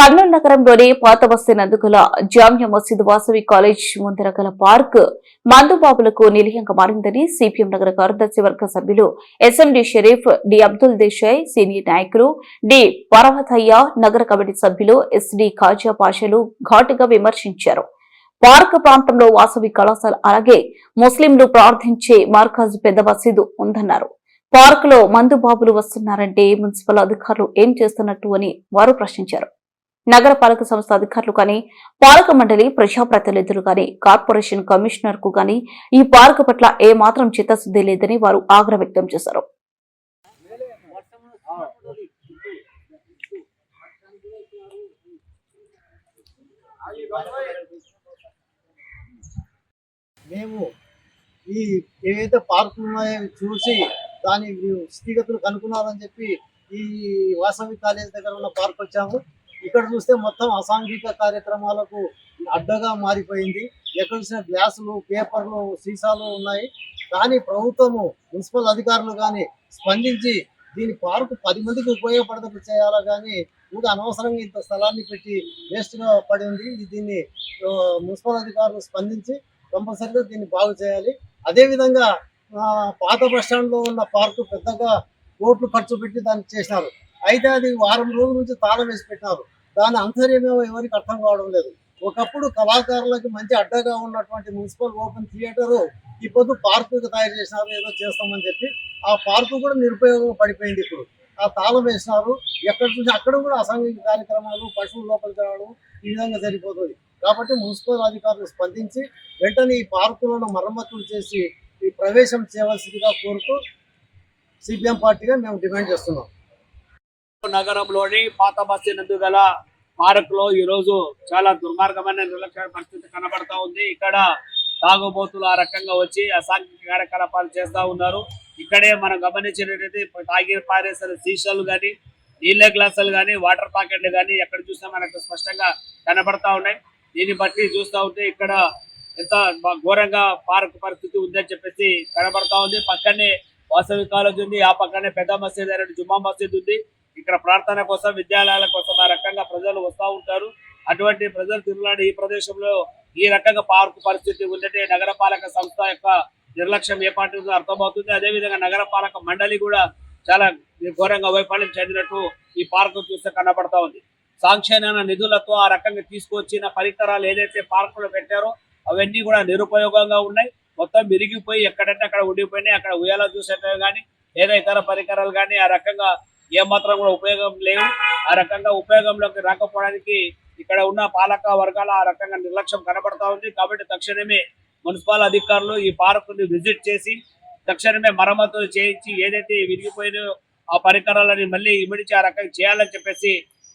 కర్నూలు నగరంలోని పాత బస్తీ నందుకుల జామియా మసీద్ వాసవి కాలేజ్ ముందర గల పార్క్ మందుబాబులకు నిలయంగా మారిందని సిపిఎం నగర కార్యదర్శి వర్గ సభ్యులు SMD Sharif D Abdul Desai senior నాయకులు డి పర్వతయ్య నగర కమిటీ సభ్యులు ఎస్డి ఖాజా పాషలు ఘాటుగా విమర్శించారు. పార్క్ ప్రాంతంలో వాసవి కళాశాల అలాగే ముస్లింలు ప్రార్థించే మార్కాజ్ పెద్ద మసీదు ఉందన్నారు. పార్క్లో మందుబాబులు వస్తున్నారంటే మున్సిపల్ అధికారులు ఏం చేస్తున్నట్టు అని వారు ప్రశ్నించారు. నగర పాలక సంస్థ అధికారులు కానీ పాలక మండలి ప్రజాప్రతినిధులు కానీ కార్పొరేషన్ కమిషనర్కు కానీ ఈ పార్క్ పట్ల ఏ మాత్రం చిత్తశుద్ధి లేదని వారు ఆగ్రహం వ్యక్తం చేశారు. మేము ఈ ఏవైతే పార్కులు ఉన్నాయో చూసి దాని స్థితిగతులు కనుక్కున్నారని చెప్పి ఈ వాసవి కాలేజ్ దగ్గర ఉన్న పార్క్ వచ్చాము. ఇక్కడ చూస్తే మొత్తం అసాంఘిక కార్యక్రమాలకు అడ్డగా మారిపోయింది. ఎక్కడ చూసిన గ్లాసులు పేపర్లు సీసాలు ఉన్నాయి. కానీ ప్రభుత్వము మున్సిపల్ అధికారులు కానీ స్పందించి దీని పార్కు పది మందికి ఉపయోగపడేటట్టు చేయాలా కానీ ఇంకా అనవసరంగా ఇంత స్థలాన్ని పెట్టి వేస్ట్గా పడి ఉంది. ఇది దీన్ని మున్సిపల్ అధికారులు స్పందించి కంపల్సరీగా దీన్ని బాగు చేయాలి. అదేవిధంగా పాత బస్ స్టాండ్లో ఉన్న పార్కు పెద్దగా కోట్లు ఖర్చు పెట్టి దాన్ని చేసినారు. అయితే అది వారం రోజుల నుంచి తాళం వేసి పెట్టినారు. దాని అంతర్యమేమో ఎవరికి అర్థం కావడం లేదు. ఒకప్పుడు కళాకారులకు మంచి అడ్డగా ఉన్నటువంటి మున్సిపల్ ఓపెన్ థియేటర్ ఈ పొద్దు పార్కు తయారు చేసినారు ఏదో చేస్తామని చెప్పి ఆ పార్కు కూడా నిరుపయోగం పడిపోయింది ఇప్పుడు. ఆ తాళం వేసినారు. ఎక్కడ చూసి అక్కడ కూడా అసాంఘిక కార్యక్రమాలు పశువుల లోపలికి రావడం ఈ విధంగా సరిపోతుంది కాబట్టి మున్సిపల్ అధికారులు స్పందించి వెంటనే ఈ పార్కులను మరమ్మతులు చేసి ఈ ప్రవేశం చేయవలసిందిగా కోరుతూ సిపిఎం పార్టీగా మేము డిమాండ్ చేస్తున్నాం. నగరంలోని పాత బస్తీ నందు గల పార్క్లో ఈ రోజు చాలా దుర్మార్గమైన నిర్లక్ష్య పరిస్థితి కనబడతా ఉంది. ఇక్కడ తాగుబోతులు ఆ రకంగా వచ్చి అసాంఘిక కార్యకలాపాలు చేస్తా ఉన్నారు. ఇక్కడే మనం గమనించినట్టయితే తాగి పారేసిన సీసాలు కానీ నీళ్ళ గ్లాసులు కానీ వాటర్ ప్యాకెట్లు కానీ ఎక్కడ చూసినా మనకు స్పష్టంగా కనబడతా ఉన్నాయి. దీన్ని బట్టి చూస్తా ఉంటే ఇక్కడ ఎంత ఘోరంగా పార్క్ పరిస్థితి ఉందని చెప్పేసి కనబడతా ఉంది. పక్కనే వాసవి కాలేజ్ ఉంది ఆ పక్కనే పెద్ద మసీద్ అనేది జుమ్మా మసీద్ ఉంది. ఇక్కడ ప్రార్థన కోసం విద్యాలయాల కోసం ఆ రకంగా ప్రజలు వస్తూ ఉంటారు. అటువంటి ప్రజలు తిరుగులాడే ఈ ప్రదేశంలో ఈ రకంగా పార్కు పరిస్థితి ఉందంటే నగరపాలక సంస్థ యొక్క నిర్లక్ష్యం ఏ పార్టీ ఉందో అర్థమవుతుంది. అదేవిధంగా నగరపాలక మండలి కూడా చాలా ఘోరంగా వైఫల్యం చెందినట్టు ఈ పార్కు చూస్తే కనబడతా ఉంది. సాంక్షన్ నిధులతో ఆ రకంగా తీసుకొచ్చిన పరికరాలు ఏదైతే పార్కులో పెట్టారో అవన్నీ కూడా నిరుపయోగంగా ఉన్నాయి. మొత్తం విరిగిపోయి ఎక్కడంటే అక్కడ ఉండిపోయినాయి. అక్కడ ఉయ్యాల చూసేటవి కానీ లేదా ఇతర పరికరాలు కానీ ఆ రకంగా ఏమాత్రం కూడా ఉపయోగం లేవు. ఆ రకంగా ఉపయోగంలోకి రాకపోవడానికి ఇక్కడ ఉన్న పాలక వర్గాల ఆ రకంగా నిర్లక్ష్యం కనబడతా ఉంది. కాబట్టి తక్షణమే మున్సిపల్ అధికారులు ఈ పార్కుని విజిట్ చేసి తక్షణమే మరమ్మతులు చేయించి ఏదైతే విరిగిపోయినో ఆ పరికరాలని మళ్ళీ ఇమిడిచి ఆ రకంగా చేయాలని చెప్పేసి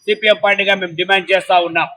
సిపిఎం పార్టీగా మేము డిమాండ్ చేస్తా ఉన్నాం.